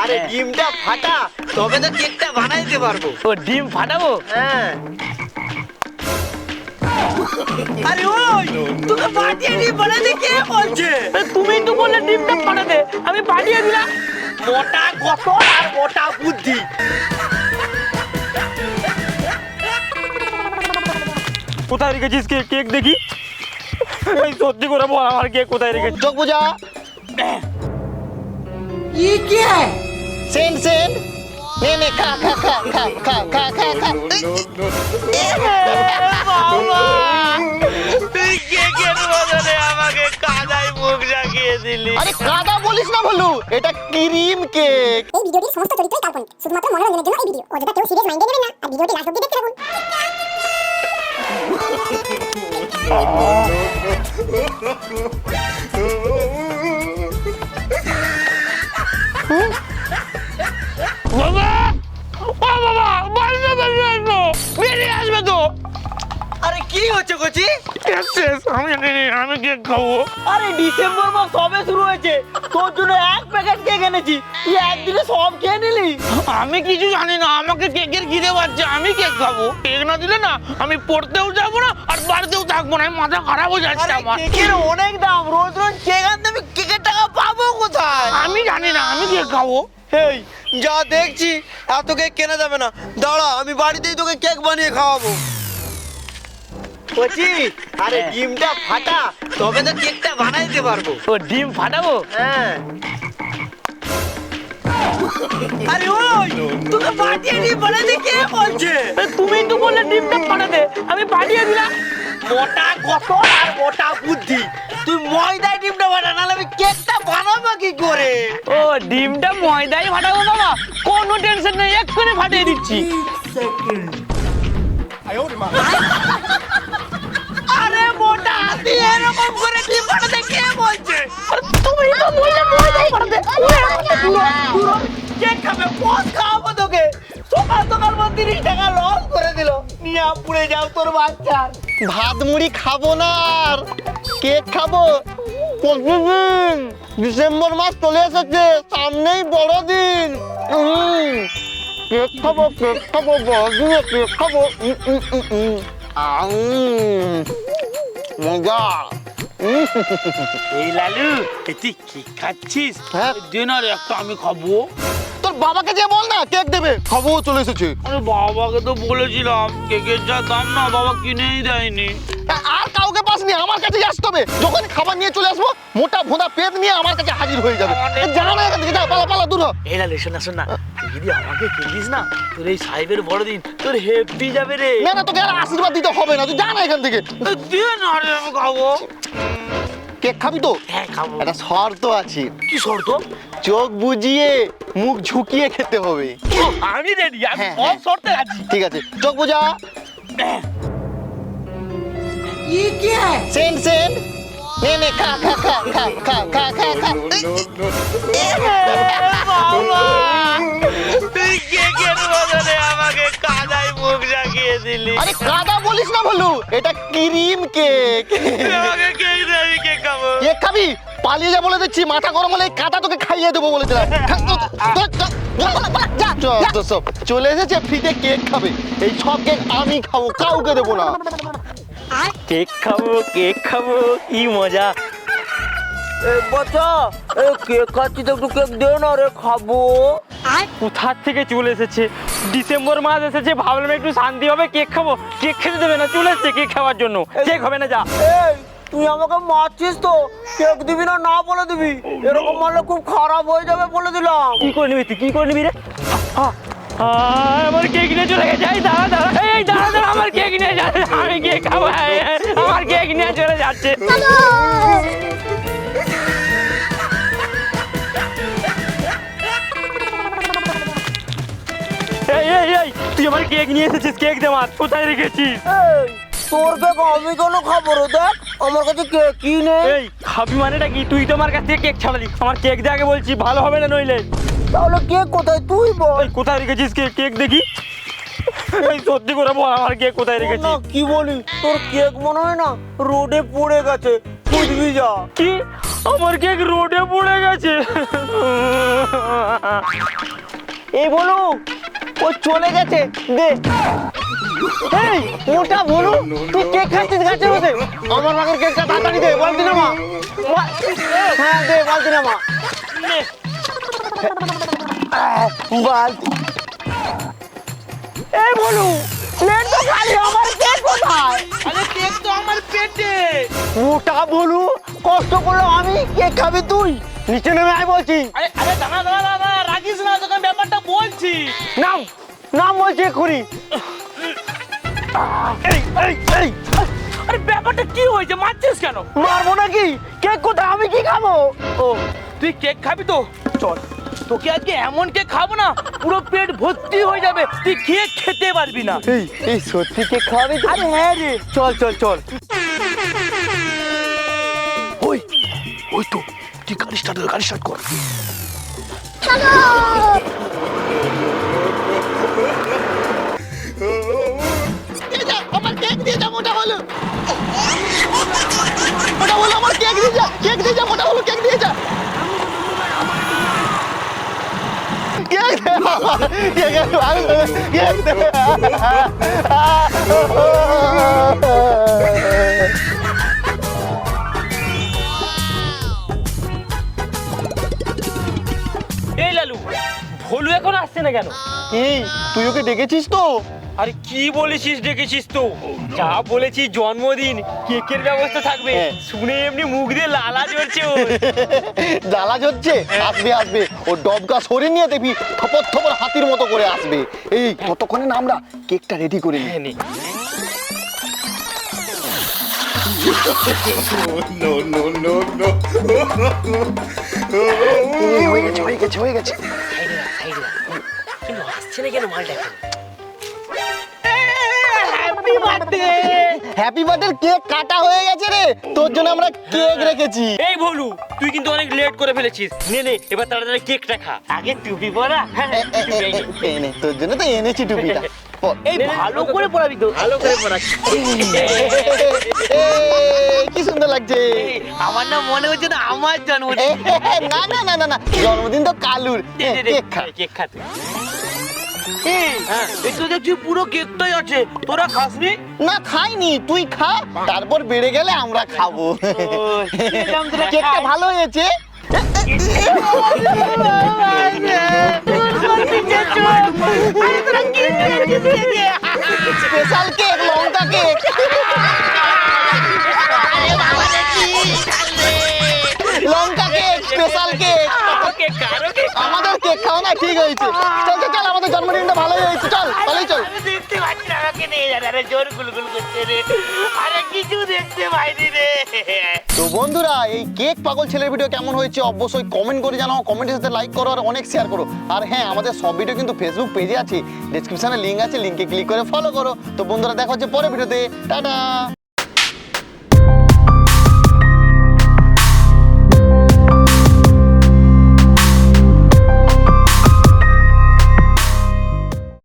আরে ডিমটা ফাটা তবে তো কেকটা বানাইতে পারবো ও ডিম ফাটাবো হ্যাঁ আরে ওই তোকে ফাটিয়ে ডিম বানাতে কে বলছে তুমি তো বললে ডিমটা ফাটা দে আমি ফাটিয়ে দিলাম মোটা কত আর মোটা বুদ্ধি কোথায় রেখেছিস কেক কেক দেখি এই সত্যি করে বল আমার কেক কোথায় রেখেছিস চোখ ये क्या है সেন সেন নে নে খা খা খা খা খা খা খা খা তুই কেকের বদলে আমাকে কাদায় মুখ জাগিয়ে দিলি আরে কাদা বলিস না বলু এটা ক্রিম কেক। এই ভিডিওটির সমস্ত চরিত্রই কাল্পনিক শুধুমাত্র মনোরঞ্জনের জন্য এই ভিডিও। অযথা কেউ সিরিয়াস মাইন্ডে নেবেন না আর ভিডিওটি লাস্ট অব্দি দেখতে থাকুন। বাবা কি হচ্ছে কচি? আমি আমি কেক খাব? আরে ডিসেম্বর মাস সবে শুরু হয়েছে। তোর জন্য এক প্যাকেট কেক এনেছি। তুই একদিনে সব খেয়ে নিলি। আমি কিছু জানি না আমাকে কেকের খিদে পাচ্ছে আমি কেক খাব। কেক না দিলে না আমি পড়তেও যাব না আর বাড়িতেও থাকব না। মাথা খারাপ হয়ে যাচ্ছে আমার। কেকের অনেক দাম রোজ রোজ কেক আনতে আমি কেকের টাকা পাবো কোথায়? আমি জানি না আমি কেক খাব। এই যা দেখছি এত কেক কেনা যাবে না। দাঁড়া আমি বাড়িতেই তোকে কেক বানিয়ে খাওয়াবো। কচি আরে ডিমটা ফাটা তবে তো কেকটা বানাইতে পারব। ও ডিম ফাটাবো? হ্যাঁ। আরে ওই তোকে বাটিয়ে ডিম বানাতে কে বলছে? তুমি তো বললে ডিমটা ফাটাতে আমি পাঠিয়ে দিলাম। মোটা কত আর মোটা বুদ্ধি। তুই ময়দায় ডিমটা বানা নাহলে আমি কেকটা বানাবো কি করে? ও ডিমটা ময়দাই ফাটাবো বাবা। কোনো টেনশন নেই এক্ষুনি ফাটিয়ে দিচ্ছি। আরে মোটা তুই পুড়ে তোর ভাত মুড়ি খাব না আর কেক খাব। ডিসেম্বর মাস চলে এসেছে, সামনেই বড়দিন। কেক খাব কেক খাব, বড়দিনে কেক খাব। মজা। এই লালু তুই কি খাচ্ছিস? হ্যাঁ। ডিনার একটা আমি খাব। তোর বাবাকে যে বল না কেক দেবে। খাব চলে এসেছে। আরে বাবাকে তো বলেছিলাম কেকের যা দাম না বাবা কিনেই দেয়নি। আর কাউকে পাসনি আমার কাছে আসতে হবে যখন খাবার নিয়ে চলে আসব মোটা ভোঁদা পেট নিয়ে আমার কাছে হাজির হয়ে যাবে। যা না এখান থেকে যা পালা পালা দূর হ। এই লালু শোন শোন যদি আমাকে কিনিস না তোর এই সাহেবের বড়দিন তোর হেপি যাবে রে না না তোকে আর আশীর্বাদ দিতে হবে না তুই যা না এখান থেকে এ, দে না রে আমি খাবো কেক খাবি তো হ্যাঁ খাবো একটা শর্ত আছে কি শর্ত চোখ বুজিয়ে মুখ ঝুঁকিয়ে খেতে হবে ও, আমি রেডি আমি হ্যাঁ, সব হ্যাঁ। শর্তে আছি ঠিক আছে চোখ বুঝা ये क्या है সেন সেন নে নে খা খা খা খা খা খা খা খা দিলি। আরে কাদা বলিস না বলু এটা ক্রিম কেক। আমাকে কেক খাব। কেক খাবি? পালিয়ে যা বলে দিচ্ছি মাথা গরম হলে কাদা তোকে খাইয়ে দেবো বলেছিলাম। চলে এসেছে ফ্রিতে কেক খাবে। এই সব কেক আমি খাব কাউকে দেবো না। কেক খাব কেক খাব কি মজা। বাচ্চা কেক খাচ্ছি তো একটু কেক দে না রে খাব। কোথার থেকে চলে এসেছে? ডিসেম্বর মাস এসেছে ভাবলাম একটু শান্তি হবে কেক খাব। কেক খেতে দেবে না চলে এসেছে কেক খাওয়ার জন্য। কেক হবে না যা। তুই আমাকে মারছিস তো। কেক দিবি না না বলে দিবি। এরকম মারলে খুব খারাপ হয়ে যাবে বলে দিলাম। কি করে নিবি তুই? কি করে নিবি রে? আমার কেক নিয়ে চলে গেছে। এই দাঁড়া দাঁড়া এই দাঁড়া দাঁড়া আমার কেক নিয়ে যাচ্ছে আমি কেক খাব আমার কেক নিয়ে চলে যাচ্ছে। এই এই এই তুই আমার কেক নিয়ে এসেছিস কেক দে কোথায় রেখেছিস? তোর কেক আমি কেন খাব রে দেখ আমার কাছে কেক কি নেই। এই খাবি মানেটা কি? তুই তো আমার কাছ থেকে কেক ছাড়ালি আমার কেক দে আগে বলছি ভালো হবে না নইলে? তাহলে কেক কোথায়? তুই বল। কোথায় রেখেছিস কেক কেক দেখি? এই সত্যি করে বল আমার কেক কোথায় না রেখেছিস? কি বলি তোর কেক মনে হয় না রোডে পড়ে গেছে বুঝবি যা। কি? আমার কেক রোডে পড়ে গেছে। এই বলু ও চলে গেছে দে। এই মোটা বলু তুই কেক খাচ্ছিস গাছে বসে আমার মাকে কেকটা তাড়াতাড়ি দে বলতি না মা। হ্যাঁ দে বলতি না। মা বালতি এই বলু প্লেট তো খালি আমার কেক কোথায়? আরে কেক তো আমার পেটে। মোটা বলু কষ্ট করল আমি কেক খাবি তুই? নিচে নেমে আয় বলছি। আরে আরে দাঁড়া দাঁড়া। নাম নাম বলছি এক্ষুনি এই এই এই। আরে ব্যাপারটা কি হয়েছে? মারছিস কেন? মারবো নাকি? কেক কোথায়? আমি কি খাব? ও তুই কেক খাবি তো? চল তোকে আজকে এমন কেক খাব না পুরো পেট ভর্তি হয়ে যাবে। তুই কেক খেতে পারবি না। এই এই সত্যি কেক খাওয়াবি তো? আরে হ্যাঁ রে। চল চল চল। ওই ওই তো তুই গাড়ি স্টার্ট গাড়ি স্টার্ট কর। আমার কেক দিয়ে কেক দিয়ে মোটা বলো কেক দিয়ে লালু, ভোলু এখন আসছে না কেন? এই তুই ওকে ডেকেছিস তো? আরে কি বলেছিস ডেকেছিস তো? যা বলেছি জন্মদিন কেকের ব্যবস্থা থাকবে। হ্যাঁ। শুনে এমনি মুখ দিয়ে লালা জ্বলছে ওর। জ্বালা হচ্ছে আসবে আসবে। ও ডবকা সরে নিয়ে দেখবি থপর থপর হাতির মতো করে আসবে। এই ততক্ষণে না আমরা কেকটা রেডি করে নিই। হ্যাঁ, no, no, no, no. হয়ে গেছে হয়ে গেছে হয়ে গেছে। সাইডে রাখ, সাইডে রাখ। কিন্তু আসছে না কেন? মালটা এখন? Happy birthday happy birthday cake কাটা হয়ে গেছে রে। তোর জন্য আমরা কেক রেখেছি। এই ভোলু তুই কিন্তু অনেক লেট করে ফেলেছিস। নে নে এবার তাড়াতাড়ি কেকটা খা। আগে টুপি পরা? হ্যাঁ এই নে, তোর জন্য তো এনেছি টুপিটা। এই ভালো করে পড়াবি তো। ভালো করে পড়াচ্ছি কি সুন্দর লাগছে। আমার না মনে হচ্ছে না আমার জন্মদিন। না না না না না জন্মদিন তো কালুর। কেক খা। কেক খা তুই। এই দেখছি পুরো কেকটাই আছে। তোরা খাসনি? না খাইনি। তুই খা তারপর বেড়ে গেলে আমরা খাব। কেকটা ভালো হয়েছে। স্পেশাল কেক লঙ্কা কেক। লঙ্কা কেক স্পেশাল কেক। কেক কারও কেক আমাদের খাওয়া না ঠিক হয়েছে। চল চল চল আমাদের জন্মদিনটা ভালোই হয়েছে। চল ভালোই চল। দেখতে পাচ্ছি আমাকে নিয়ে যাবে। আরে জোর গুলগুল করছে রে। আরে কিছু দেখতে পাইনি রে। তো বন্ধুরা এই কেক পাগল ছেলের ভিডিও কেমন হয়েছে অবশ্যই কমেন্ট করে জানাও। কমেন্টের সাথে লাইক করো আর অনেক শেয়ার করো। আর হ্যাঁ আমাদের সব ভিডিও কিন্তু ফেসবুক পেজে আছে। ডেসক্রিপশনে লিঙ্ক আছে লিঙ্কে ক্লিক করে ফলো করো। তো বন্ধুরা দেখা হচ্ছে পরের ভিডিওতে টাটা!